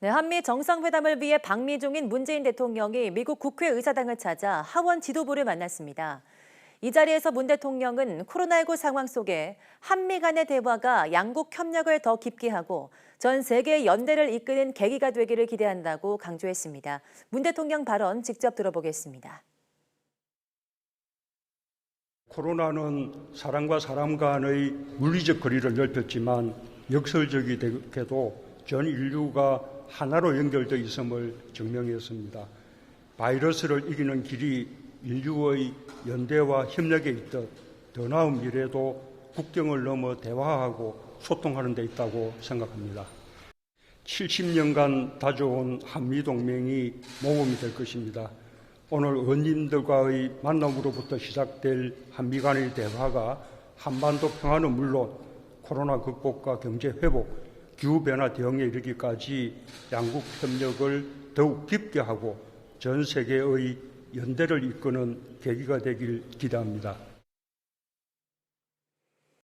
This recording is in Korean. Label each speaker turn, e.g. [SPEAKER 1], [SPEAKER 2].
[SPEAKER 1] 네, 한미 정상회담을 위해 방미 중인 문재인 대통령이 미국 국회의사당을 찾아 하원 지도부를 만났습니다. 이 자리에서 문 대통령은 코로나19 상황 속에 한미 간의 대화가 양국 협력을 더 깊게 하고 전 세계의 연대를 이끄는 계기가 되기를 기대한다고 강조했습니다. 문 대통령 발언 직접 들어보겠습니다.
[SPEAKER 2] 코로나는 사람과 사람 간의 물리적 거리를 넓혔지만 역설적이게도 전 인류가 하나로 연결되어 있음을 증명했습니다. 바이러스를 이기는 길이 인류의 연대와 협력에 있듯 더 나은 미래도 국경을 넘어 대화하고 소통하는 데 있다고 생각합니다. 70년간 다져온 한미동맹이 모범이 될 것입니다. 오늘 의원님들과의 만남으로부터 시작될 한미 간의 대화가 한반도 평화는 물론 코로나 극복과 경제 회복, 기후변화 대응에 이르기까지 양국 협력을 더욱 깊게 하고 전 세계의 연대를 이끄는 계기가 되길 기대합니다.